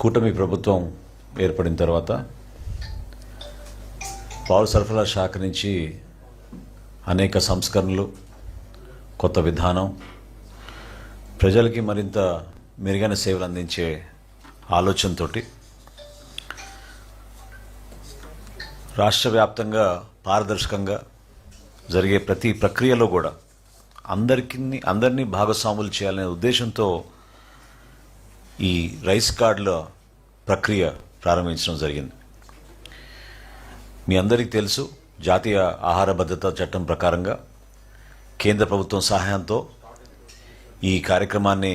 కూటమి ప్రభుత్వం ఏర్పడిన తర్వాత పౌర సరఫరా శాఖ నుంచి అనేక సంస్కరణలు కొత్త విధానం ప్రజలకి మరింత మెరుగైన సేవలు అందించే ఆలోచనతోటి రాష్ట్ర వ్యాప్తంగా పారదర్శకంగా జరిగే ప్రతి ప్రక్రియలో కూడా అందరికీ అందరినీ భాగస్వాములు చేయాలనే ఉద్దేశంతో ఈ రైస్ కార్డుల ప్రక్రియ ప్రారంభించడం జరిగింది. మీ అందరికీ తెలుసు జాతీయ ఆహార భద్రతా చట్టం ప్రకారంగా కేంద్ర ప్రభుత్వం సహాయంతో ఈ కార్యక్రమాన్ని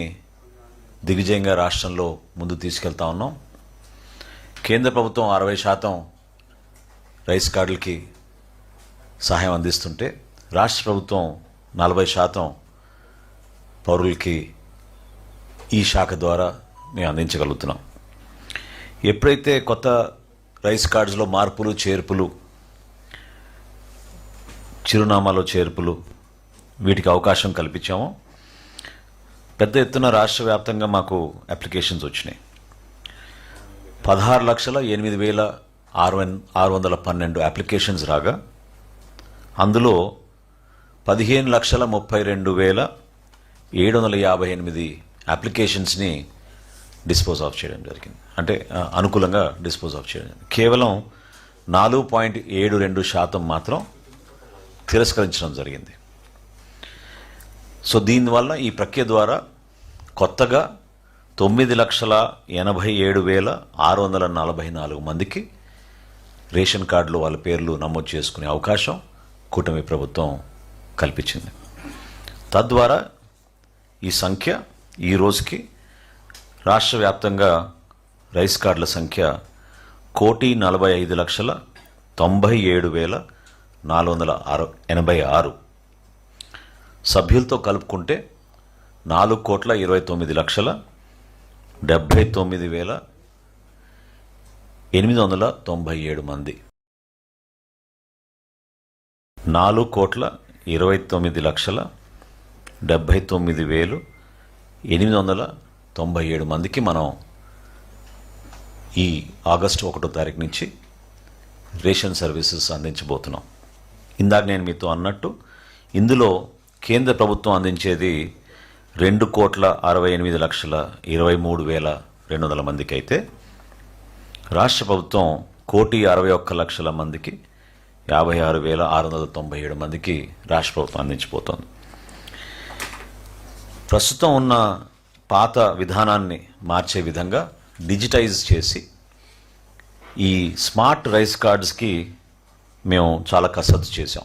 దిగ్విజయంగా రాష్ట్రంలో ముందు తీసుకెళ్తా ఉన్నాం. కేంద్ర ప్రభుత్వం అరవై శాతం రైస్ కార్డులకి సహాయం అందిస్తుంటే రాష్ట్ర ప్రభుత్వం నలభై శాతం పౌరులకి ఈ శాఖ ద్వారా మేము అందించగలుగుతున్నాం. ఎప్పుడైతే కొత్త రైస్ కార్డ్స్లో మార్పులు చేర్పులు చిరునామాలో చేర్పులు వీటికి అవకాశం కల్పించామో పెద్ద ఎత్తున రాష్ట్ర వ్యాప్తంగా మాకు అప్లికేషన్స్ వచ్చినాయి. పదహారు లక్షల ఎనిమిది వేల ఆరు ఆరు వందల పన్నెండు అప్లికేషన్స్ రాగా అందులో పదిహేను లక్షల ముప్పై రెండు వేల ఏడు వందల యాభై ఎనిమిది అప్లికేషన్స్ని డిస్పోజ్ ఆఫ్ చేయడం జరిగింది. అంటే అనుకూలంగా డిస్పోజ్ ఆఫ్ చేయడం జరిగింది. కేవలం నాలుగు పాయింట్ ఏడు రెండు శాతం మాత్రం తిరస్కరించడం జరిగింది. సో దీనివల్ల ఈ ప్రక్రియ ద్వారా కొత్తగా తొమ్మిది లక్షల ఎనభై ఏడు వేల ఆరు వందల నలభై నాలుగు మందికి రేషన్ కార్డులో వాళ్ళ పేర్లు నమోదు చేసుకునే అవకాశం కూటమి ప్రభుత్వం కల్పించింది. తద్వారా ఈ సంఖ్య ఈ రోజుకి రాష్ట్ర వ్యాప్తంగా రైస్ కార్డుల సంఖ్య కోటి నలభై ఐదు లక్షల తొంభై ఏడు వేల నాలుగు వందల అర ఎనభై ఆరు. సభ్యులతో కలుపుకుంటే నాలుగు కోట్ల ఇరవై తొమ్మిది లక్షల డెబ్భై తొమ్మిది వేల ఎనిమిది వందల తొంభై ఏడు మంది. నాలుగు కోట్ల ఇరవై తొమ్మిది లక్షల డెబ్భై తొమ్మిది వేలు ఎనిమిది వందల తొంభై ఏడు మందికి మనం ఈ ఆగస్టు ఒకటో తారీఖు నుంచి రేషన్ సర్వీసెస్ అందించబోతున్నాం. ఇందాక నేను మీతో అన్నట్టు ఇందులో కేంద్ర ప్రభుత్వం అందించేది రెండు కోట్ల అరవై ఎనిమిది లక్షల ఇరవై మూడు వేల రెండు వందల మందికి అయితే రాష్ట్ర ప్రభుత్వం కోటి అరవై ఒక్క లక్షల మందికి యాభై ఆరు వేల ఆరు వందల తొంభై ఏడు మందికి రాష్ట్ర ప్రభుత్వం అందించిపోతోంది ప్రస్తుతం ఉన్న పాత విధానాన్ని మార్చే విధంగా డిజిటైజ్ చేసి ఈ స్మార్ట్ రైస్ కార్డ్స్కి మేము చాలా కసరత్తు చేసాం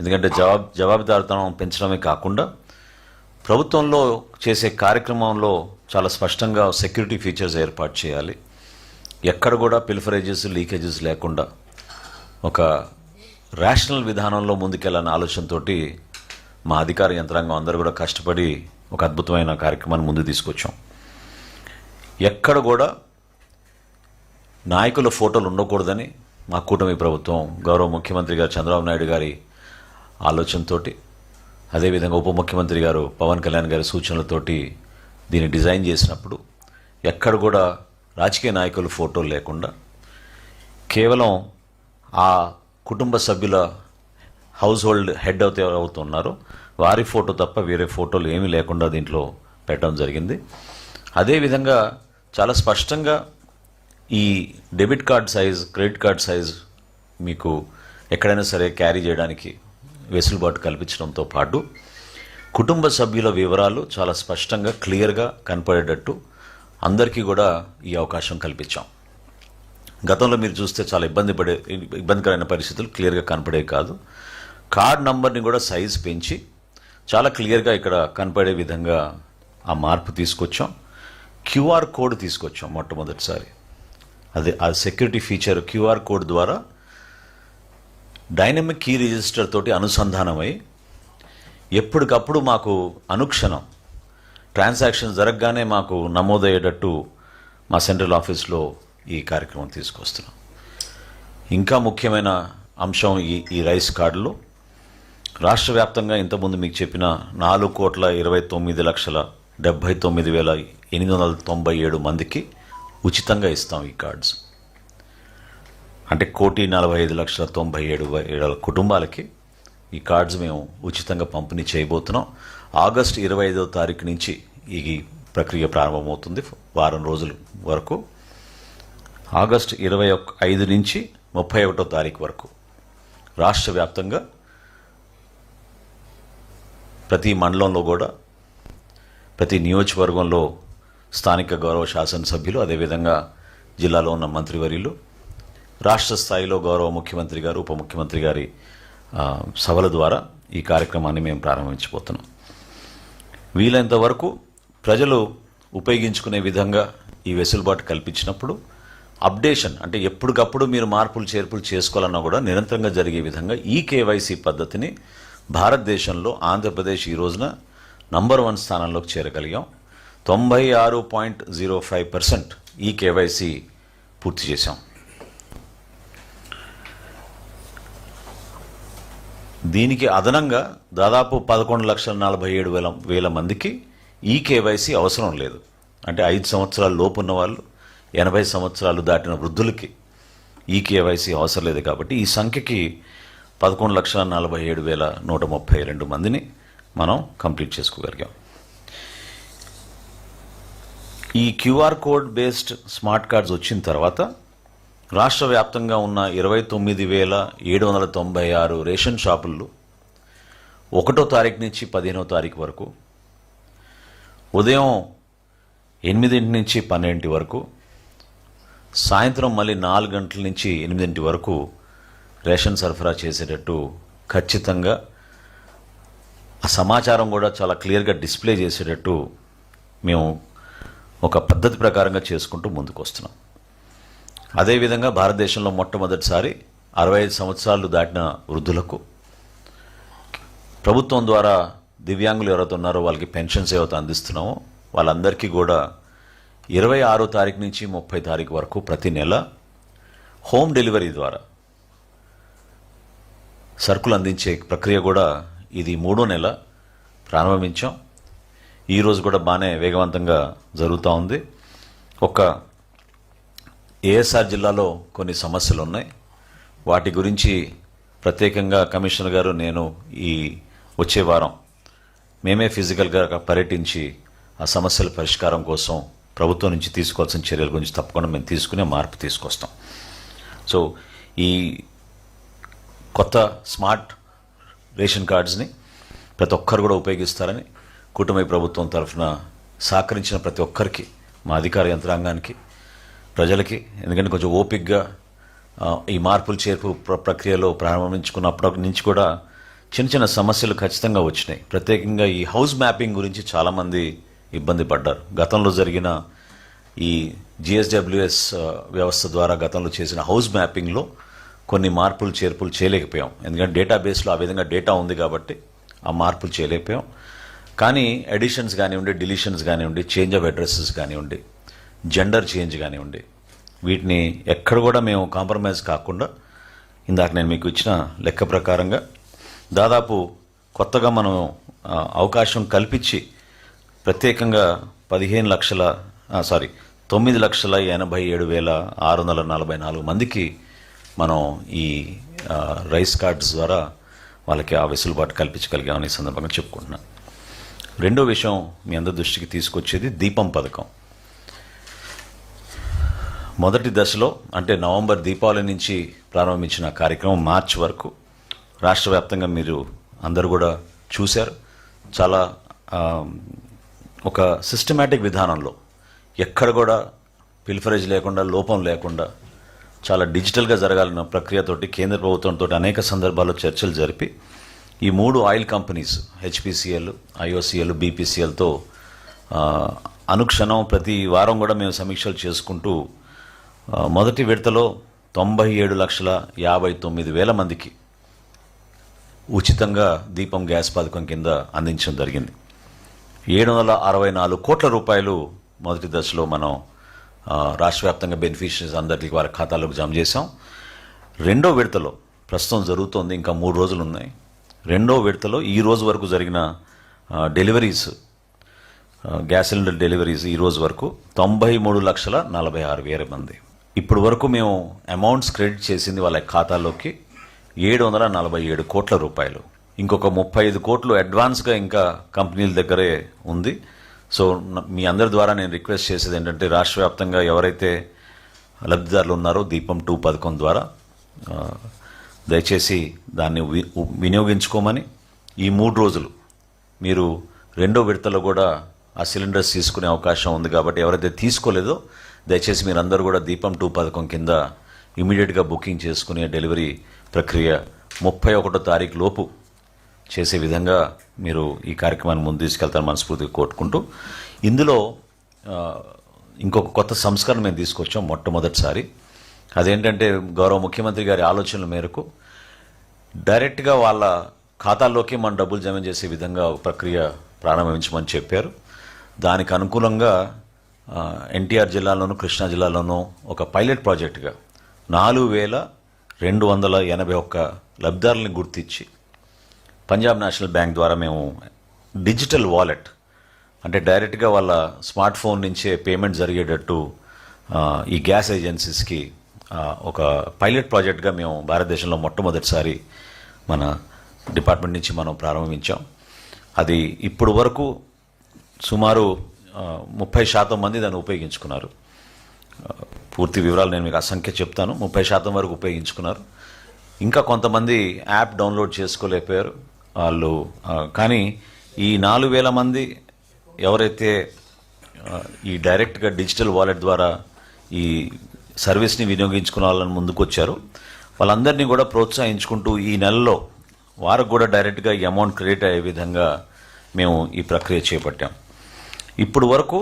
ఎందుకంటే జవాబు జవాబుదారితనం పెంచడమే కాకుండా ప్రభుత్వంలో చేసే కార్యక్రమంలో చాలా స్పష్టంగా సెక్యూరిటీ ఫీచర్స్ ఏర్పాటు చేయాలి. ఎక్కడ కూడా పిల్ఫరేజెస్ లీకేజెస్ లేకుండా ఒక రేషనల్ విధానంలో ముందుకెళ్ళాలనే ఆలోచనతోటి మా అధికార యంత్రాంగం అందరూ కూడా కష్టపడి ఒక అద్భుతమైన కార్యక్రమాన్ని ముందు తీసుకొచ్చాం. ఎక్కడ కూడా నాయకుల ఫోటోలు ఉండకూడదని మా కూటమి ప్రభుత్వం గౌరవ ముఖ్యమంత్రి గారు చంద్రబాబు నాయుడు గారి ఆలోచనతో అదేవిధంగా ఉప ముఖ్యమంత్రి గారు పవన్ కళ్యాణ్ గారి సూచనలతోటి దీన్ని డిజైన్ చేసినప్పుడు ఎక్కడ కూడా రాజకీయ నాయకుల ఫోటోలు లేకుండా కేవలం ఆ కుటుంబ సభ్యుల హౌస్ హోల్డ్ హెడ్ అవుతే అవుతున్నారో. వారి ఫోటో తప్ప వేరే ఫోటోలు ఏమీ లేకుండా దీంట్లో పెట్టడం జరిగింది. అదేవిధంగా చాలా స్పష్టంగా ఈ debit card size credit card size మీకు ఎక్కడైనా సరే క్యారీ చేయడానికి వెసులుబాటు కల్పించడంతో పాటు కుటుంబ సభ్యుల వివరాలు చాలా స్పష్టంగా క్లియర్గా కనపడేటట్టు అందరికీ కూడా ఈ అవకాశం కల్పించాం. గతంలో మీరు చూస్తే చాలా ఇబ్బంది పడే ఇబ్బందికరమైన పరిస్థితులు క్లియర్గా కనపడేవి కాదు. కార్డ్ నంబర్ని కూడా సైజ్ పెంచి చాలా క్లియర్గా ఇక్కడ కనపడే విధంగా ఆ మార్పు తీసుకొచ్చాం. క్యూఆర్ కోడ్ తీసుకొచ్చాం మొట్టమొదటిసారి. అదే ఆ సెక్యూరిటీ ఫీచర్ క్యూఆర్ కోడ్ ద్వారా డైనమిక్ కీ రిజిస్టర్ తోటి అనుసంధానమై ఎప్పటికప్పుడు మాకు అనుక్షణం ట్రాన్సాక్షన్ జరగగానే మాకు నమోదయ్యేటట్టు మా సెంట్రల్ ఆఫీస్లో ఈ కార్యక్రమం తీసుకొస్తున్నాం. ఇంకా ముఖ్యమైన అంశం ఈ ఈ రైస్ కార్డులో రాష్ట్ర వ్యాప్తంగా ఇంతకుముందు మీకు చెప్పిన నాలుగు కోట్ల ఇరవై తొమ్మిది లక్షల డెబ్భై తొమ్మిది వేల ఎనిమిది వందల తొంభై ఏడు మందికి ఉచితంగా ఇస్తాం ఈ కార్డ్స్. అంటే కోటి నలభై ఐదు లక్షల తొంభై ఏడు వేల కుటుంబాలకి ఈ కార్డ్స్ మేము ఉచితంగా పంపిణీ చేయబోతున్నాం. ఆగస్ట్ ఇరవై ఐదో తారీఖు నుంచి ఈ ప్రక్రియ ప్రారంభమవుతుంది వారం రోజుల వరకు. ఆగస్ట్ ఇరవై ఒక ఐదు నుంచి ముప్పై ఒకటో తారీఖు వరకు రాష్ట్ర వ్యాప్తంగా ప్రతి మండలంలో కూడా ప్రతి నియోజకవర్గంలో స్థానిక గౌరవ శాసనసభ్యులు అదేవిధంగా జిల్లాలో ఉన్న మంత్రివర్యులు రాష్ట్ర స్థాయిలో గౌరవ ముఖ్యమంత్రి గారు ఉప ముఖ్యమంత్రి గారి సభల ద్వారా ఈ కార్యక్రమాన్ని మేము ప్రారంభించబోతున్నాం. వీలైనంత వరకు ప్రజలు ఉపయోగించుకునే విధంగా ఈ వెసులుబాటు కల్పించినప్పుడు అప్డేషన్ అంటే ఎప్పటికప్పుడు మీరు మార్పులు చేర్పులు చేసుకోవాలన్నా కూడా నిరంతరంగా జరిగే విధంగా ఈ కేవైసీ పద్ధతిని భారతదేశంలో ఆంధ్రప్రదేశ్ ఈ రోజున నంబర్ వన్ స్థానంలోకి చేరగలిగాం. తొంభై ఆరు పాయింట్ జీరో ఫైవ్ పర్సెంట్ ఈ కేవైసీ పూర్తి చేశాం. దీనికి అదనంగా దాదాపు పదకొండు లక్షల నలభై ఏడు వేల వేల మందికి ఈ కేవైసీ అవసరం లేదు. అంటే ఐదు సంవత్సరాల లోపు ఉన్న వాళ్ళు ఎనభై సంవత్సరాలు దాటిన వృద్ధులకి ఈ కేవైసీ అవసరం లేదు కాబట్టి ఈ సంఖ్యకి పదకొండు లక్షల నలభై ఏడు వేల నూట ముప్పై రెండు మందిని మనం కంప్లీట్ చేసుకోగలిగాం. ఈ QR code based smart cards వచ్చిన తర్వాత రాష్ట్ర వ్యాప్తంగా ఉన్న ఇరవై తొమ్మిది వేల ఏడు వందల తొంభై ఆరు రేషన్ షాపుల్లో ఒకటో తారీఖు నుంచి పదిహేనో తారీఖు వరకు ఉదయం ఎనిమిదింటి నుంచి పన్నెండింటి వరకు సాయంత్రం మళ్ళీ నాలుగు గంటల నుంచి ఎనిమిదింటి వరకు రేషన్ సరఫరా చేసేటట్టు ఖచ్చితంగా ఆ సమాచారం కూడా చాలా క్లియర్గా డిస్ప్లే చేసేటట్టు మేము ఒక పద్ధతి ప్రకారంగా చేసుకుంటూ ముందుకు వస్తున్నాం అదేవిధంగా భారతదేశంలో మొట్టమొదటిసారి అరవై ఐదు సంవత్సరాలు దాటిన వృద్ధులకు ప్రభుత్వం ద్వారా దివ్యాంగులు ఎవరైతే ఉన్నారో వాళ్ళకి పెన్షన్స్ ఏవైతే అందిస్తున్నామో. వాళ్ళందరికీ కూడా ఇరవై ఆరో తారీఖు నుంచి ముప్పై తారీఖు వరకు ప్రతి నెల హోమ్ డెలివరీ ద్వారా సరుకులు అందించే ప్రక్రియ కూడా ఇది మూడో నెల ప్రారంభించాం. ఈరోజు కూడా బాగానే వేగవంతంగా జరుగుతూ ఉంది. ఒక ఏఎస్ఆర్ జిల్లాలో కొన్ని సమస్యలు ఉన్నాయి. వాటి గురించి ప్రత్యేకంగా కమిషనర్ గారు నేను ఈ వచ్చే వారం మేమే ఫిజికల్గా పర్యటించి ఆ సమస్యల పరిష్కారం కోసం ప్రభుత్వం నుంచి తీసుకోవాల్సిన చర్యల గురించి తప్పకుండా మేము తీసుకునే మార్పు తీసుకొస్తాం. సో ఈ కొత్త స్మార్ట్ రేషన్ కార్డ్స్ని ప్రతి ఒక్కరు కూడా ఉపయోగిస్తారని కూటమి ప్రభుత్వం తరఫున సహకరించిన ప్రతి ఒక్కరికి మా అధికార యంత్రాంగానికి ప్రజలకి ఎందుకంటే కొంచెం ఓపిక్గా ఈ మార్పులు చేర్పు ప్ర- ప్రక్రియలో ప్రారంభించుకున్నప్పటి నుంచి కూడా చిన్న చిన్న సమస్యలు ఖచ్చితంగా వచ్చినాయి. ప్రత్యేకంగా ఈ హౌస్ మ్యాపింగ్ గురించి చాలామంది ఇబ్బంది పడ్డారు. గతంలో జరిగిన ఈ జిఎస్డబ్ల్యూఎస్ వ్యవస్థ ద్వారా గతంలో చేసిన హౌస్ మ్యాపింగ్లో కొన్ని మార్పులు చేర్పులు చేయలేకపోయాం. ఎందుకంటే డేటాబేస్లో ఆ విధంగా డేటా ఉంది కాబట్టి ఆ మార్పులు చేయలేకపోయాం. కానీ ఎడిషన్స్ కానివ్వండి డిలీషన్స్ కానివ్వండి చేంజ్ ఆఫ్ అడ్రస్సెస్ కానివ్వండి జెండర్ చేంజ్ కానివ్వండి వీటిని ఎక్కడ కూడా మేము కాంప్రమైజ్ కాకుండా ఇందాక నేను మీకు ఇచ్చిన లెక్క ప్రకారంగా దాదాపు కొత్తగా మనం అవకాశం కల్పించి ప్రత్యేకంగా పదిహేను లక్షల సారీ తొమ్మిది లక్షల ఎనభై ఏడు వేల ఆరు వందల నలభై నాలుగు మందికి మనం ఈ రైస్ కార్డ్స్ ద్వారా వాళ్ళకి ఆ వెసులుబాటు కల్పించగలిగామని ఈ సందర్భంగా చెప్పుకుంటున్నాను రెండో విషయం మీ అందరి దృష్టికి తీసుకొచ్చేది దీపం పథకం. మొదటి దశలో అంటే నవంబర్ దీపావళి నుంచి ప్రారంభించిన కార్యక్రమం మార్చ్ వరకు రాష్ట్ర వ్యాప్తంగా మీరు అందరూ కూడా చూశారు. చాలా ఒక సిస్టమేటిక్ విధానంలో ఎక్కడ కూడా పిల్ఫరేజ్ లేకుండా లోపం లేకుండా చాలా డిజిటల్గా జరగాలన్న ప్రక్రియతోటి కేంద్ర ప్రభుత్వంతో అనేక సందర్భాల్లో చర్చలు జరిపి ఈ మూడు ఆయిల్ కంపెనీస్ హెచ్పిసిఎల్ ఐఓసిఎల్ బీపీసీఎల్తో అనుక్షణం ప్రతి వారం కూడా మేము సమీక్షలు చేసుకుంటూ మొదటి విడతలో తొంభై ఏడు లక్షల యాభై తొమ్మిది వేల మందికి ఉచితంగా దీపం గ్యాస్ పథకం కింద అందించడం జరిగింది. ఏడు వందల అరవై నాలుగు కోట్ల రూపాయలు మొదటి దశలో మనం రాష్ట్ర వ్యాప్తంగా బెనిఫిషరీస్ అందరికీ వారి ఖాతాలోకి జమ చేశాం. రెండో విడతలో ప్రస్తుతం జరుగుతోంది ఇంకా మూడు రోజులు ఉన్నాయి. రెండో విడతలో ఈ రోజు వరకు జరిగిన డెలివరీస్ గ్యాస్ సిలిండర్ డెలివరీస్ ఈ రోజు వరకు తొంభై మూడు లక్షల నలభై ఆరు వేల మంది. ఇప్పుడు వరకు మేము అమౌంట్స్ క్రెడిట్ చేసింది వాళ్ళ ఖాతాలోకి ఏడు వందల నలభై ఏడు కోట్ల రూపాయలు. ఇంకొక ముప్పై ఐదు కోట్లు అడ్వాన్స్గా ఇంకా కంపెనీల దగ్గరే ఉంది. సో మీ అందరి ద్వారా నేను రిక్వెస్ట్ చేసేది ఏంటంటే రాష్ట్ర వ్యాప్తంగా ఎవరైతే లబ్ధిదారులు ఉన్నారో దీపం టూ పథకం ద్వారా దయచేసి దాన్ని వి- వినియోగించుకోమని ఈ మూడు రోజులు మీరు రెండో విడతలో కూడా ఆ సిలిండర్స్ తీసుకునే అవకాశం ఉంది కాబట్టి ఎవరైతే తీసుకోలేదో దయచేసి మీరందరూ కూడా దీపం టూ పథకం కింద ఇమీడియట్గా బుకింగ్ చేసుకునే డెలివరీ ప్రక్రియ ముప్పై ఒకటో తారీఖు లోపు చేసే విధంగా మీరు ఈ కార్యక్రమాన్ని ముందు తీసుకెళ్తారని మనస్ఫూర్తిగా కోరుకుంటూ ఇందులో ఇంకొక కొత్త సంస్కరణ మేము తీసుకొచ్చాం మొట్టమొదటిసారి. అదేంటంటే గౌరవ ముఖ్యమంత్రి గారి ఆలోచనల మేరకు డైరెక్ట్గా వాళ్ళ ఖాతాల్లోకి మన డబ్బులు జమ చేసే విధంగా ఒక ప్రక్రియ ప్రారంభించమని చెప్పారు. దానికి అనుకూలంగా ఎన్టీఆర్ జిల్లాలోను కృష్ణా జిల్లాలోనూ ఒక పైలట్ ప్రాజెక్టుగా నాలుగు వేల రెండు వందల ఎనభై ఒక్క లబ్ధిదారులను గుర్తించి పంజాబ్ నేషనల్ బ్యాంక్ ద్వారా మేము డిజిటల్ వాలెట్ అంటే డైరెక్ట్గా వాళ్ళ స్మార్ట్ ఫోన్ నుంచే పేమెంట్ జరిగేటట్టు ఈ గ్యాస్ ఏజెన్సీస్కి ఒక పైలట్ ప్రాజెక్ట్గా మేము భారతదేశంలో మొట్టమొదటిసారి మన డిపార్ట్మెంట్ నుంచి మనం ప్రారంభించాం. అది ఇప్పుడు వరకు సుమారు ముప్పై శాతం మంది దాన్ని ఉపయోగించుకున్నారు. పూర్తి వివరాలు నేను మీకు అసంఖ్య చెప్తాను. ముప్పై శాతం వరకు ఉపయోగించుకున్నారు. ఇంకా కొంతమంది యాప్ డౌన్లోడ్ చేసుకోలేకపోయారు. వాళ్ళు కానీ ఈ నాలుగు వేల మంది ఎవరైతే ఈ డైరెక్ట్గా డిజిటల్ వాలెట్ ద్వారా ఈ సర్వీస్ని వినియోగించుకున్న వాళ్ళని ముందుకొచ్చారు వాళ్ళందరినీ కూడా ప్రోత్సహించుకుంటూ ఈ నెలలో వారికి కూడా డైరెక్ట్గా ఈ అమౌంట్ క్రియేట్ అయ్యే విధంగా మేము ఈ ప్రక్రియ చేపట్టాం. ఇప్పుడు వరకు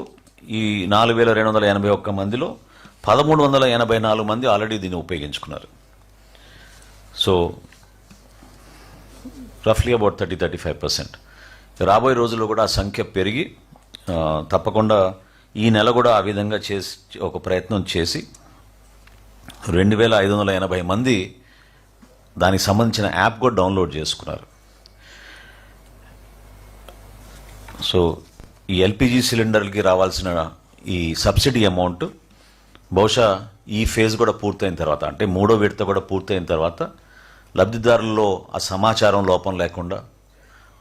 ఈ నాలుగు వేల రెండు వందల ఎనభై ఒక్క మందిలో పదమూడు వందల ఎనభై నాలుగు మంది ఆల్రెడీ దీన్ని ఉపయోగించుకున్నారు. So రఫ్లీ about thirty thirty five percent రాబోయే రోజుల్లో కూడా ఆ సంఖ్య పెరిగి తప్పకుండా ఈ నెల కూడా ఆ విధంగా చేసి ఒక ప్రయత్నం చేసి రెండు వేల ఐదు వందల ఎనభై మంది దానికి సంబంధించిన యాప్ కూడా డౌన్లోడ్ చేసుకున్నారు. సో ఈ ఎల్పిజి సిలిండర్లకి రావాల్సిన ఈ సబ్సిడీ అమౌంట్ బహుశా ఈ ఫేజ్ కూడా పూర్తయిన తర్వాత అంటే మూడో విడత కూడా పూర్తయిన తర్వాత లబ్ధిదారుల్లో ఆ సమాచారం లోపం లేకుండా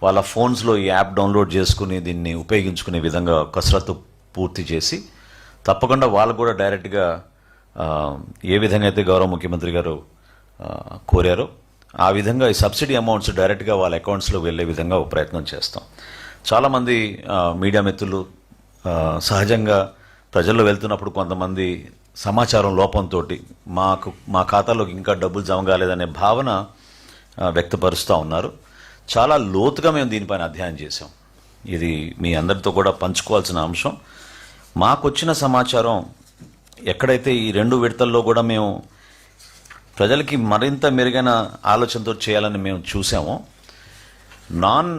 వాళ్ళ ఫోన్స్లో ఈ యాప్ డౌన్లోడ్ చేసుకుని దీన్ని ఉపయోగించుకునే విధంగా కసరత్తు పూర్తి చేసి తప్పకుండా వాళ్ళు కూడా డైరెక్ట్గా ఏ విధంగా అయితే గౌరవ ముఖ్యమంత్రి గారు కోరారో ఆ విధంగా ఈ సబ్సిడీ అమౌంట్స్ డైరెక్ట్గా వాళ్ళ అకౌంట్స్లో వెళ్ళే విధంగా ప్రయత్నం చేస్తాం. చాలామంది మీడియా మిత్రులు సహజంగా ప్రజల్లో వెళ్తున్నప్పుడు కొంతమంది సమాచారం లోపంతో మాకు మా ఖాతాలోకి ఇంకా డబ్బులు జమ కాలేదనే భావన వ్యక్తపరుస్తూ ఉన్నారు. చాలా లోతుగా మేము దీనిపైన అధ్యయనం చేశాం. ఇది మీ అందరితో కూడా పంచుకోవాల్సిన అంశం. మాకు వచ్చిన సమాచారం ఎక్కడైతే ఈ రెండు విడతల్లో కూడా మేము ప్రజలకి మరింత మెరుగైన ఆలోచనతో చేయాలని మేము చూసామో నాన్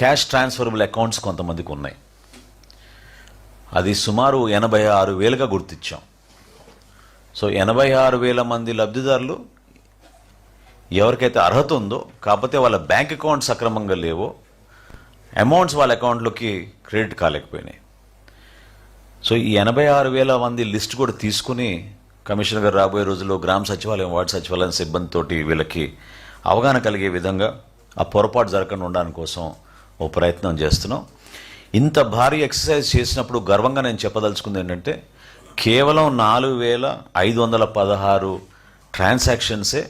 క్యాష్ ట్రాన్స్ఫరబుల్ అకౌంట్స్ కొంతమందికి ఉన్నాయి. అది సుమారు ఎనభై ఆరు వేలుగా గుర్తించాం సో ఎనభై ఆరు వేల మంది లబ్ధిదారులు ఎవరికైతే అర్హత ఉందో కాకపోతే వాళ్ళ బ్యాంక్ అకౌంట్స్ సక్రమంగా లేవో అమౌంట్స్ వాళ్ళ అకౌంట్లోకి క్రెడిట్ కాలేకపోయినాయి. సో ఈ ఎనభై ఆరు వేల మంది లిస్ట్ కూడా తీసుకుని కమిషనర్ గారు రాబోయే రోజుల్లో గ్రామ సచివాలయం వార్డు సచివాలయం సిబ్బందితోటి వీళ్ళకి అవగాహన కలిగే విధంగా ఆ పొరపాటు జరగకుండా ఉండడానికి కోసం ఓ ప్రయత్నం చేస్తున్నాం. ఇంత భారీ ఎక్సర్సైజ్ చేసినప్పుడు గర్వంగా నేను చెప్పదలుచుకుంది ఏంటంటే కేవలం నాలుగు వేల ఐదు వందల పదహారు ట్రాన్సాక్షన్సే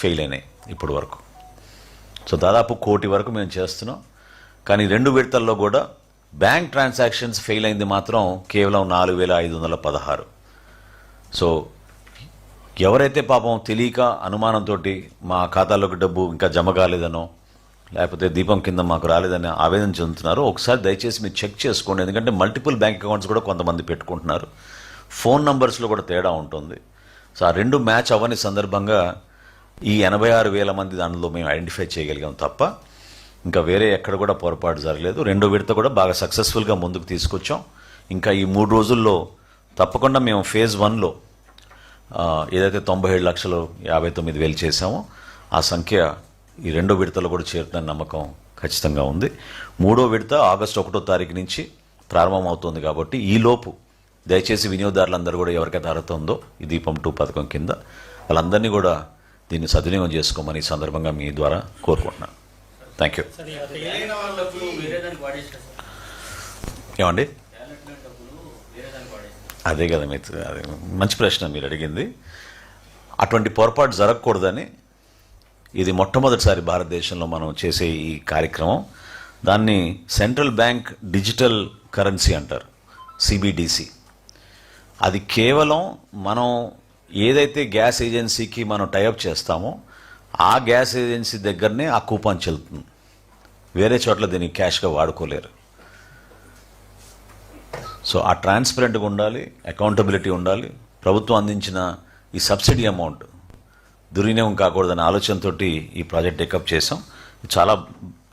ఫెయిల్ అయినాయి ఇప్పటి వరకు. సో దాదాపు కోటి వరకు మేము చేస్తున్నాం. కానీ రెండు విడతల్లో కూడా బ్యాంక్ ట్రాన్సాక్షన్స్ ఫెయిల్ అయింది మాత్రం కేవలం నాలుగు వేల ఐదు వందల పదహారు. సో ఎవరైతే పాపం తెలియక అనుమానంతో మా ఖాతాలోకి డబ్బు ఇంకా జమ కాలేదనో లేకపోతే దీపం కింద మాకు రాలేదని ఆవేదన చెందుతున్నారు. ఒకసారి దయచేసి మీరు చెక్ చేసుకోండి. ఎందుకంటే మల్టిపుల్ బ్యాంక్ అకౌంట్స్ కూడా కొంతమంది పెట్టుకుంటున్నారు. ఫోన్ నంబర్స్లో కూడా తేడా ఉంటుంది. సో ఆ రెండు మ్యాచ్ అవ్వని సందర్భంగా ఈ ఎనభై ఆరు వేల మంది దానిలో మేము ఐడెంటిఫై చేయగలిగాం తప్ప ఇంకా వేరే ఎక్కడ కూడా పొరపాటు జరగలేదు. రెండో విడత కూడా బాగా సక్సెస్ఫుల్గా ముందుకు తీసుకొచ్చాం. ఇంకా ఈ మూడు రోజుల్లో తప్పకుండా మేము ఫేజ్ వన్లో ఏదైతే తొంభై ఏడు లక్షలు యాభై తొమ్మిది వేలు చేసామో ఆ సంఖ్య ఈ రెండో విడతలో కూడా చేరుతున్న నమ్మకం ఖచ్చితంగా ఉంది. మూడో విడత ఆగస్టు ఒకటో తారీఖు నుంచి ప్రారంభం అవుతుంది కాబట్టి ఈ లోపు దయచేసి వినియోగదారులందరూ కూడా ఎవరికైతే అర్హత ఉందో ఈ దీపం టూ పథకం కింద వాళ్ళందరినీ కూడా దీన్ని సద్వినియోగం చేసుకోమని ఈ సందర్భంగా మీ ద్వారా కోరుకుంటున్నాను. థ్యాంక్ యూ ఏమండి? అదే కదా మీరు అదే మంచి ప్రశ్న మీరు అడిగింది. అటువంటి పొరపాటు జరగకూడదని ఇది మొట్టమొదటిసారి భారతదేశంలో మనం చేసే ఈ కార్యక్రమం. దాన్ని సెంట్రల్ బ్యాంక్ డిజిటల్ కరెన్సీ అంటారు సిబిడిసి అది కేవలం మనం ఏదైతే గ్యాస్ ఏజెన్సీకి మనం టైఅప్ చేస్తామో ఆ గ్యాస్ ఏజెన్సీ దగ్గరనే ఆ కూపాన్ చెల్లుతుంది. వేరే చోట్ల దీన్ని క్యాష్గా వాడుకోలేరు. సో ఆ ట్రాన్స్పరెంట్గా ఉండాలి అకౌంటబిలిటీ ఉండాలి ప్రభుత్వం అందించిన ఈ సబ్సిడీ అమౌంట్ దుర్వినియోగం కాకూడదనే ఆలోచనతో ఈ ప్రాజెక్ట్ టేకప్ చేసాం చాలా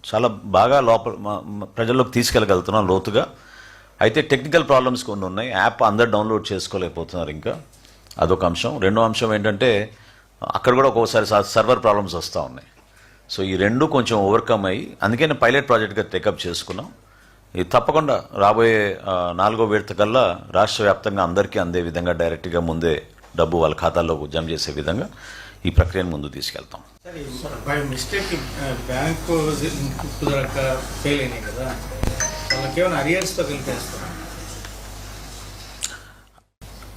చాలా బాగా లోపల ప్రజల్లోకి తీసుకెళ్ళగలుగుతున్నాం లోతుగా. అయితే టెక్నికల్ ప్రాబ్లమ్స్ కొన్ని ఉన్నాయి. యాప్ అందరు డౌన్లోడ్ చేసుకోలేకపోతున్నారు ఇంకా. అదొక అంశం. రెండో అంశం ఏంటంటే అక్కడ కూడా ఒక్కోసారి సర్వర్ ప్రాబ్లమ్స్ వస్తూ ఉన్నాయి. సో ఈ రెండు కొంచెం ఓవర్కమ్ అయ్యి అందుకని పైలట్ ప్రాజెక్ట్గా టేకప్ చేసుకున్నాం. ఇది తప్పకుండా రాబోయే నాలుగో విడత కల్లా రాష్ట్ర వ్యాప్తంగా అందరికీ అందే విధంగా డైరెక్ట్గా ముందే డబ్బు వాళ్ళ ఖాతాల్లో జమ చేసే విధంగా. ఈ ప్రక్రియను ముందు తీసుకెళ్తాం. సరే బై మిస్టేక్ బ్యాంకు కుదరక ఫెయిల్ అయినాయి కదా. వాళ్ళకి ఏమైనా అరియర్స్తో కలిపేస్తారా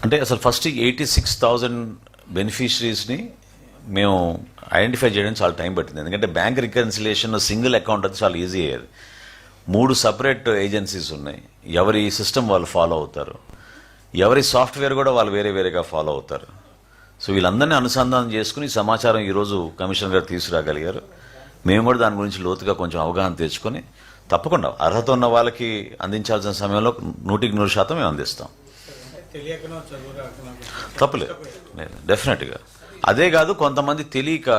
అంటే అసలు ఫస్ట్ ఎయిటీ సిక్స్ థౌజండ్ బెనిఫిషరీస్ని మేము ఐడెంటిఫై చేయడానికి చాలా టైం పట్టింది. ఎందుకంటే బ్యాంక్ రికన్సిలేషన్ సింగిల్ అకౌంట్ అయితే చాలా ఈజీ అయ్యేది. మూడు సపరేట్ ఏజెన్సీస్ ఉన్నాయి. ఎవరి సిస్టమ్ వాళ్ళు ఫాలో అవుతారు. ఎవరి సాఫ్ట్వేర్ కూడా వాళ్ళు వేరే వేరేగా ఫాలో అవుతారు. సో వీళ్ళందరినీ అనుసంధానం చేసుకుని సమాచారం ఈరోజు కమిషనర్ గారు తీసుకురాగలిగారు. మేము కూడా దాని గురించి లోతుగా కొంచెం అవగాహన తెచ్చుకొని తప్పకుండా అర్హత ఉన్న వాళ్ళకి అందించాల్సిన సమయంలో నూటికి నూరు శాతం మేము అందిస్తాం. తప్పలేదు. తప్పులేదు డెఫినెట్గా. అదే కాదు కొంతమంది తెలియక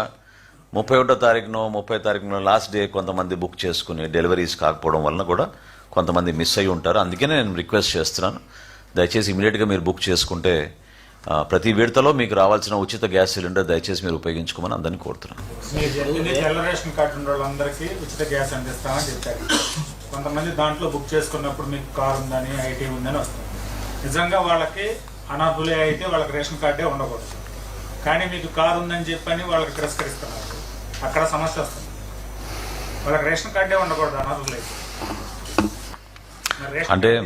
ముప్పై ఒకటో తారీఖునో ముప్పై తారీఖునో లాస్ట్ డే కొంతమంది బుక్ చేసుకుని డెలివరీస్ కాకపోవడం వలన కూడా కొంతమంది మిస్ అయ్యి ఉంటారు. అందుకనే నేను రిక్వెస్ట్ చేస్తున్నాను. దయచేసి ఇమీడియట్గా మీరు బుక్ చేసుకుంటే ప్రతి విడతలో మీకు రావాల్సిన ఉచిత గ్యాస్ సిలిండర్ దయచేసి మీరు ఉపయోగించుకోమని అందరినీ కోరుతున్నాను. మీరు చెప్పింది తెల్ల రేషన్ కార్డు ఉన్న వాళ్ళందరికీ ఉచిత గ్యాస్ అందిస్తామని చెప్పారు. కొంతమంది దాంట్లో బుక్ చేసుకున్నప్పుడు మీకు కార్ ఉందని ఐటీ ఉందని వస్తుంది. నిజంగా వాళ్ళకి అయితే వాళ్ళకి రేషన్ కార్డే ఉండకూడదు. కానీ మీకు కార్ ఉందని చెప్పని వాళ్ళకి తిరస్కరిస్తున్నారు. అక్కడ సమస్య వస్తుంది. వాళ్ళకి రేషన్ కార్డే ఉండకూడదు అనర్హులే రేషన్ అంటే-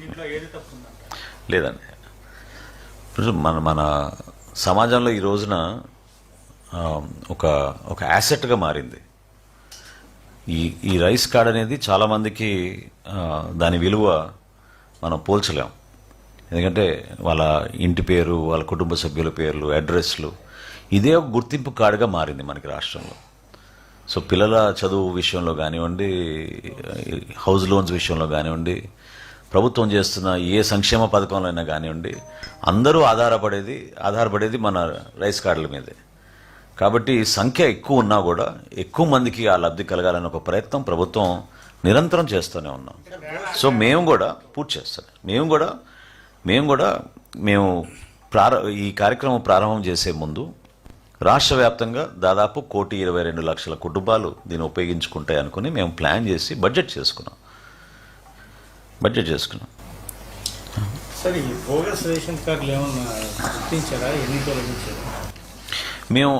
దీంట్లో ఏది తప్పుందంటారు లేదండి. మన మన సమాజంలో ఈ రోజున ఒక ఒక యాసెట్గా మారింది. ఈ ఈ రైస్ కార్డ్ అనేది చాలామందికి దాని విలువ మనం పోల్చలేం. ఎందుకంటే వాళ్ళ ఇంటి పేరు వాళ్ళ కుటుంబ సభ్యుల పేర్లు అడ్రస్లు ఇదే ఒక గుర్తింపు కార్డుగా మారింది మనకి రాష్ట్రంలో. సో పిల్లల చదువు విషయంలో కానివ్వండి హౌస్ లోన్స్ విషయంలో కానివ్వండి ప్రభుత్వం చేస్తున్న ఏ సంక్షేమ పథకంలో అయినా కానివ్వండి అందరూ ఆధారపడేది ఆధారపడేది మన రైస్ కార్డుల మీదే. కాబట్టి సంఖ్య ఎక్కువ ఉన్నా కూడా ఎక్కువ మందికి ఆ లబ్ధి కలగాలని ఒక ప్రయత్నం ప్రభుత్వం నిరంతరం చేస్తూనే ఉన్నాం. సో మేము కూడా పూర్తి చేస్తాం. మేము కూడా మేము కూడా మేము ప్రార ఈ కార్యక్రమం ప్రారంభం చేసే ముందు రాష్ట్ర వ్యాప్తంగా దాదాపు కోటి ఇరవై రెండు లక్షల కుటుంబాలు దీన్ని ఉపయోగించుకుంటాయి అనుకుని మేము ప్లాన్ చేసి బడ్జెట్ చేసుకున్నాం. బడ్జెట్ చేసుకున్నాం. సరే ఈ బోగస్ రేషన్ కార్డులు ఏమన్నా గుర్తించారా? ఎన్ని తొలగించారు? మేము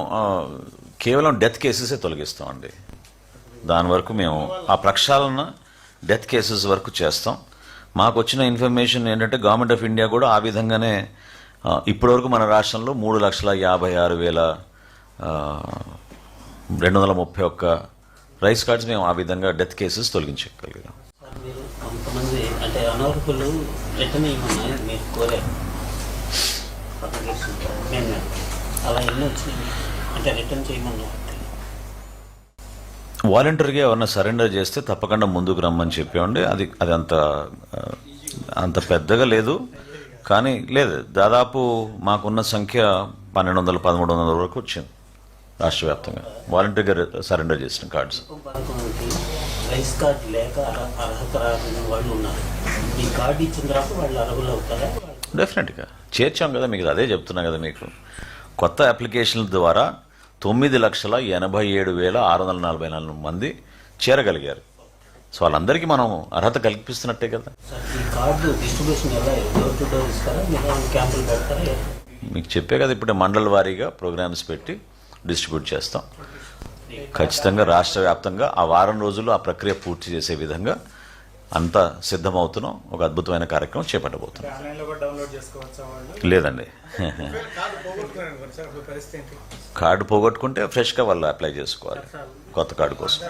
కేవలం డెత్ కేసెసే తొలగిస్తామండి దాని వరకు మేము ఆ ప్రక్షాళన డెత్ కేసెస్ వరకు చేస్తాం. మాకు వచ్చిన ఇన్ఫర్మేషన్ ఏంటంటే గవర్నమెంట్ ఆఫ్ ఇండియా కూడా ఆ విధంగానే ఇప్పటివరకు మన రాష్ట్రంలో మూడు లక్షల యాభై ఆరు వేల రెండు వందల ముప్పై ఒక్క రైస్ కార్డ్స్ మేము ఆ విధంగా డెత్ కేసెస్ తొలగించగలిగాం. మీరు కొంతమంది అంటే అనర్హులు రిటర్న్ ఇవ్వమని మీరు కోరారు. మేము అలా ఎన్ని అంటే రిటర్న్ చేయమని వాలంటరీగా ఎవరన్నా సరెండర్ చేస్తే తప్పకుండా ముందుకు రమ్మని చెప్పేవండి అది అది అంత అంత పెద్దగా లేదు. కానీ లేదు దాదాపు మాకున్న సంఖ్య పన్నెండు వందల పదమూడు వందల వరకు వచ్చింది రాష్ట్ర వ్యాప్తంగా వాలంటరీగా సరెండర్ చేసిన కార్డ్స్. రైస్ కార్డ్ లేక అర్హ- అర్హత రాని వాళ్ళు ఉన్నారు. ఈ కార్డు ఇచ్చిన తర్వాత వాళ్ళు అర్హులు అవుతారా? డెఫినెట్గా చేర్చాం కదా మీకు అదే చెప్తున్నా కదా మీకు. కొత్త అప్లికేషన్ల ద్వారా తొమ్మిది లక్షల ఎనభై ఏడు వేల ఆరు వందల నలభై నాలుగు మంది చేరగలిగారు. సో వాళ్ళందరికీ మనం అర్హత కల్పిస్తున్నట్టే కదా? మీకు చెప్పే కదా ఇప్పుడు మండల వారీగా ప్రోగ్రామ్స్ పెట్టి డిస్ట్రిబ్యూట్ చేస్తాం. ఖచ్చితంగా రాష్ట్ర వ్యాప్తంగా ఆ వారం రోజులు ఆ ప్రక్రియ పూర్తి చేసే విధంగా అంతా సిద్ధమవుతున్నాం. ఒక అద్భుతమైన కార్యక్రమం చేపట్టబోతున్నాం. లేదండి. కాదు పోగొట్టుకున్నాను కదా సార్ అప్పుడు పరిస్థితి ఏంటి? కార్డు పోగొట్టుకుంటే ఫ్రెష్గా వాళ్ళు అప్లై చేసుకోవాలి కొత్త కార్డు కోసం.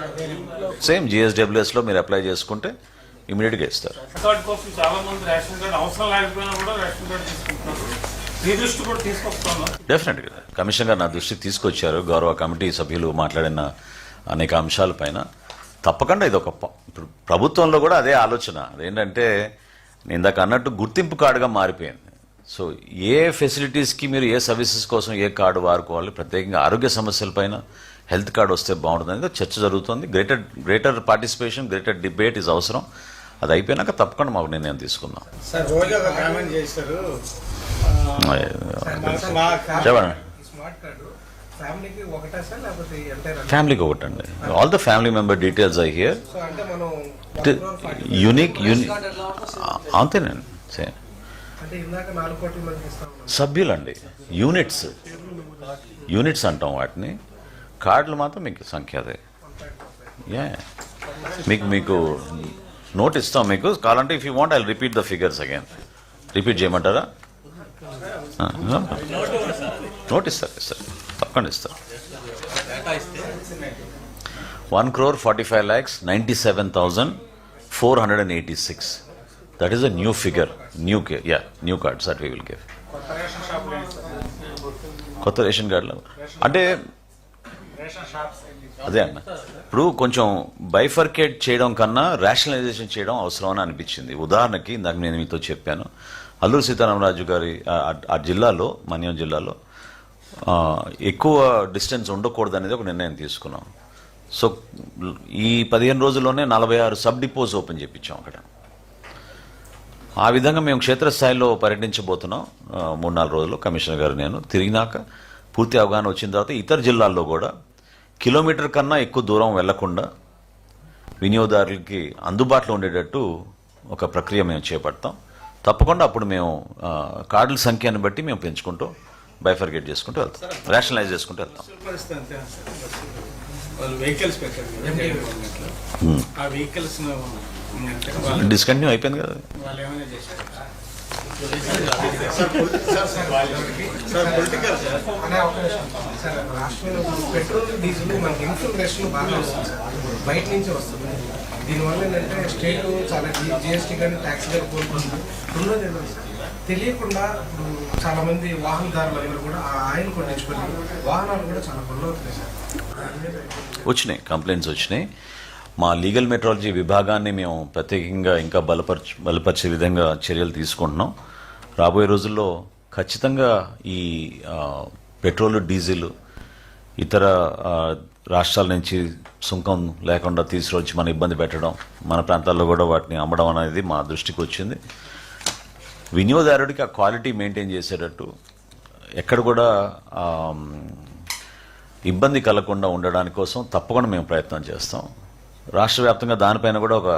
సేమ్ జిఎస్డబ్ల్యూఎస్లో మీరు అప్లై చేసుకుంటే ఇమీడియట్గా ఇస్తారు. డెఫినెట్ దృష్టి డెఫినెట్గా కమిషన్ గారు నా దృష్టికి తీసుకొచ్చారు. గౌరవ కమిటీ సభ్యులు మాట్లాడిన అనేక అంశాలపైన తప్పకుండా ఇది ఒక ప- ఇప్పుడు ప్రభుత్వంలో కూడా అదే ఆలోచన. అదేంటంటే నేను ఇందాక అన్నట్టు గుర్తింపు కార్డుగా మారిపోయింది. సో ఏ ఫెసిలిటీస్కి మీరు ఏ సర్వీసెస్ కోసం ఏ కార్డు వాడుకోవాలి ప్రత్యేకంగా ఆరోగ్య సమస్యలపైన హెల్త్ కార్డు వస్తే బాగుంటుంది అనేది చర్చ జరుగుతుంది. Greater greater participation greater debate is అవసరం. అది అయిపోయినాక తప్పకుండా మాకు నిర్ణయం తీసుకుందాం. చెప్పండి. ఫ్యామిలీకి ఒకటండి. All the family member details I hear unique unique అంతేనండి. సభ్యులండి. యూనిట్స్ యూనిట్స్ అంటాం వాటిని. కార్డులు మాత్రం మీకు సంఖ్య అదే. యా మీకు మీకు నోట్ ఇస్తాం మీకు. కావాలంటే if you want I repeat the figures again repeat చేయమంటారా? నోట్ ఇస్తారు ఇస్తారు తప్పకుండా ఇస్తారు one crore forty five lakhs ninety seven thousand four hundred and eighty six that is a new figure new yeah new cards that we will give కొత్త ration sir కార్డులు. అంటే ration shops అదే అన్న. ఇప్పుడు కొంచెం బైఫర్కేట్ చేయడం కన్నా rationalization చేయడం అవసరం అని అనిపించింది. ఉదాహరణకి ఇందాక నేను మీతో చెప్పాను. అల్లూరు సీతారామరాజు గారి ఆ- జిల్లాలో మన్యం జిల్లాలో ఎక్కువ డిస్టెన్స్ ఉండకూడదు అనేది ఒక నిర్ణయం తీసుకున్నాం. సో ఈ పదిహేను రోజుల్లోనే నలభై ఆరు సబ్ డిపోస్ ఓపెన్ చేయించాం అక్కడ. ఆ విధంగా మేము క్షేత్రస్థాయిలో పర్యటించబోతున్నాం. మూడు నాలుగు రోజుల్లో కమిషనర్ గారు నేను తిరిగినాక పూర్తి అవగాహన వచ్చిన తర్వాత ఇతర జిల్లాల్లో కూడా కిలోమీటర్ కన్నా ఎక్కువ దూరం వెళ్ళకుండా వినియోగదారులకి అందుబాటులో ఉండేటట్టు ఒక ప్రక్రియ మేము చేపడతాం. తప్పకుండా అప్పుడు మేము కార్డుల సంఖ్యను బట్టి మేము పెంచుకుంటూ బైఫర్గేట్ చేసుకుంటూ వెళ్తాం. రేషనలైజ్ చేసుకుంటూ వెళ్తాం. డిస్కంటిన్యూ అయిపోయింది కదా. సార్ పొలిటికల్ అనే అవకాశం సార్ రాష్ట్రంలో పెట్రోల్ డీజిల్ మనకి రేషన్ బాగా వస్తుంది సార్ బయట నుంచి వస్తుంది దీనివల్ల ఏంటంటే స్టేట్ చాలా జిఎస్టీ కానీ ట్యాక్స్ కానీ కోరుకుంటుంది రెండోది ఏంటంటే తెలియకుండా ఇప్పుడు చాలా మంది వాహనదారులందరూ కూడా ఆ ఆయిల్ కొట్టించుకొని వాహనాలు కూడా చాలా పనులు అవుతున్నాయి సార్ వచ్చినాయి కంప్లైంట్స్ వచ్చినాయి. మా లీగల్ మెట్రాలజీ విభాగాన్ని మేము ప్రత్యేకంగా ఇంకా బలపరచ బలపరిచే విధంగా చర్యలు తీసుకుంటున్నాం. రాబోయే రోజుల్లో ఖచ్చితంగా ఈ పెట్రోల్ డీజిల్ ఇతర రాష్ట్రాల నుంచి సుంకం లేకుండా తీసుకొచ్చి మన ఇబ్బంది పెట్టడం మన ప్రాంతాల్లో కూడా వాటిని అమ్మడం అనేది మా దృష్టికి వచ్చింది. వినియోగదారుడికి ఆ క్వాలిటీ మెయింటైన్ చేసేటట్టు ఎక్కడ కూడా ఇబ్బంది కలగకుండా ఉండడానికి కోసం తప్పకుండా మేము ప్రయత్నం చేస్తాం. రాష్ట్ర వ్యాప్తంగా దానిపైన కూడా ఒక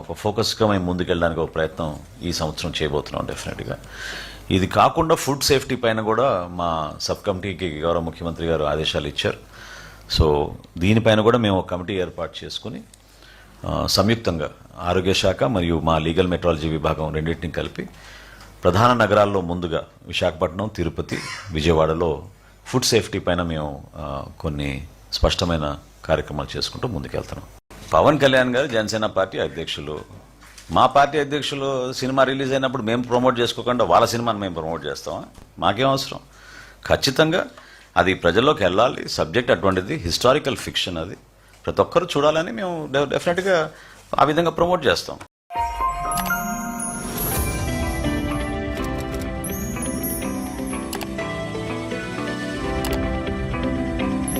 ఒక ఫోకస్గా మేము ముందుకెళ్ళడానికి ఒక ప్రయత్నం ఈ సంవత్సరం చేయబోతున్నాం డెఫినెట్గా ఇది కాకుండా ఫుడ్ సేఫ్టీ పైన కూడా మా సబ్ కమిటీకి గౌరవ ముఖ్యమంత్రి గారు ఆదేశాలు ఇచ్చారు. సో దీనిపైన కూడా మేము ఒక కమిటీ ఏర్పాటు చేసుకుని సంయుక్తంగా ఆరోగ్య శాఖ మరియు మా లీగల్ మెట్రాలజీ విభాగం రెండింటిని కలిపి ప్రధాన నగరాల్లో ముందుగా విశాఖపట్నం తిరుపతి విజయవాడలో ఫుడ్ సేఫ్టీ పైన మేము కొన్ని స్పష్టమైన కార్యక్రమాలు చేసుకుంటూ ముందుకెళ్తున్నాం. పవన్ కళ్యాణ్ గారు జనసేన పార్టీ అధ్యక్షులు. మా పార్టీ అధ్యక్షులు సినిమా రిలీజ్ అయినప్పుడు మేము ప్రమోట్ చేసుకోకుండా వాళ్ళ సినిమాని మేము ప్రమోట్ చేస్తామా? మాకేం అవసరం? ఖచ్చితంగా అది ప్రజల్లోకి వెళ్ళాలి. సబ్జెక్ట్ అటువంటిది హిస్టారికల్ ఫిక్షన్ అది. ప్రతి ఒక్కరు చూడాలని మేము డెఫినెట్గా ఆ విధంగా ప్రమోట్ చేస్తాం.